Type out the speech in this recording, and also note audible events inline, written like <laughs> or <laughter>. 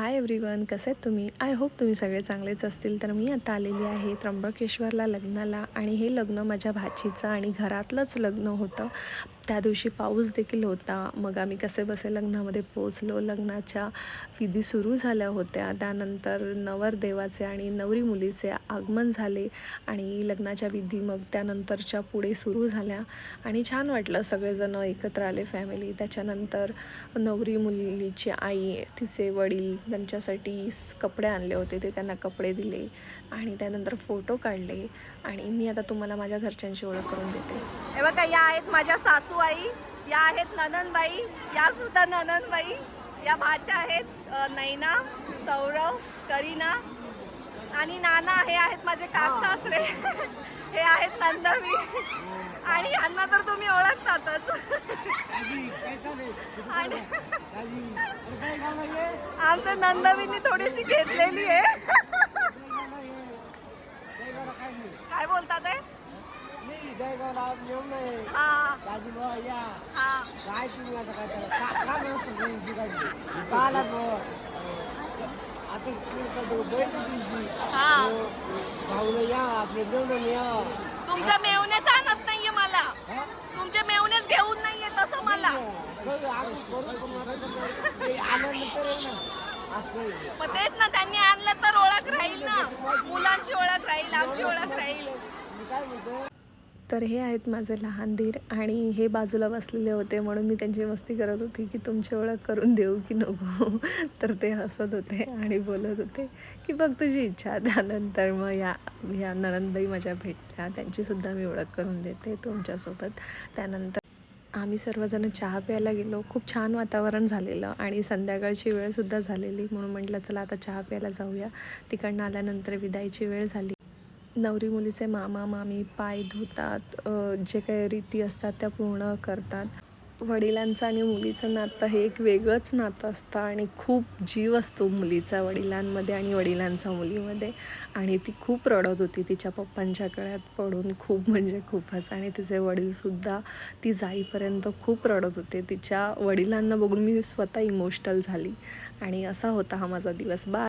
Hi everyone कसे आहेत तुम्ही? आय होप तुम्ही सगळे चांगलेच असतील. तर मी आता आलेली आहे त्र्यंबकेश्वरला लग्नाला आणि हे लग्न माझ्या भाचीचं आणि घरातलंच लग्न होतं. त्या दिवशी पाऊस देखील होता. मग आम्ही कसे बसे लग्नामध्ये पोचलो लग्नाच्या विधी सुरू झाल्या होत्या. त्यानंतर नवरदेवाचे आणि नवरी मुलीचे आगमन झाले आणि लग्नाच्या विधी मग त्यानंतरच्या पुढे सुरू झाल्या. आणि छान वाटलं सगळेजणं एकत्र आले फॅमिली त्याच्यानंतर नवरी मुलीची आई तिचे वडील त्यांच्यासाठी कपडे आणले होते. ते त्यांना कपडे दिले आणि त्यानंतर फोटो काढले. आणि मी आता तुम्हाला माझ्या घरच्यांची ओळख करून देते. या आहेत माझ्या सासूबाई या आहेत नननबाई या सुद्धा नननबाई या भाच्या आहेत नैना सौरव करीना आणि नाना हे आहेत माझे काक सासरे. हे आहेत नंदवी. आणि यांना तर तुम्ही ओळखतातच. आणि आमच्या नंदवींनी थोडीशी घेतलेली आहे काय बोलतात आहे हा. हा. हा. या आपले जेवण या. तुमच्या मेवण्याच आणत नाहीये मला. तुमचे मेवणेच घेऊन नाहीये तसं मला. मग तेच ना त्यांनी आणलं तर ओळख राहील ना. मुलांची ओळख राहील आमची ओळख राहील. काय म्हणतो तर हे आहेत माझे लहान धीर आणि हे बाजूला बसलेले होते म्हणून मी त्यांची मस्ती करत होती की तुमची ओळख करून देऊ की नको. <laughs> तर ते हसत होते आणि बोलत होते की बघ तुझी इच्छा त्यानंतर मग या या नणंदबाई माझ्या भेटल्या. त्यांचीसुद्धा मी ओळख करून देते तुमच्यासोबत. त्यानंतर आम्ही सर्वजण चहा प्यायला गेलो. खूप छान वातावरण झालेलं आणि संध्याकाळची वेळसुद्धा झालेली. म्हणून म्हटलं चला आता चहा प्यायला जाऊया. तिकडनं आल्यानंतर विदाईची वेळ झाली. नवरी मुलीचे मामा मामी पाय धुतात जे काही रीती असतात त्या पूर्ण करतात. वडिलांचं आणि मुलीचं नातं हे एक वेगळंच नातं असतं आणि खूप जीव असतो मुलीचा वडिलांमध्ये आणि वडिलांचा मुलीमध्ये. आणि ती खूप रडत होती तिच्या पप्पांच्या गळ्यात पडून खूप म्हणजे खूपच. आणि तिचे वडीलसुद्धा ती जाईपर्यंत खूप रडत होते. तिच्या वडिलांना बघून मी स्वतः इमोशनल झाली. आणि असा होता हा माझा दिवस. बा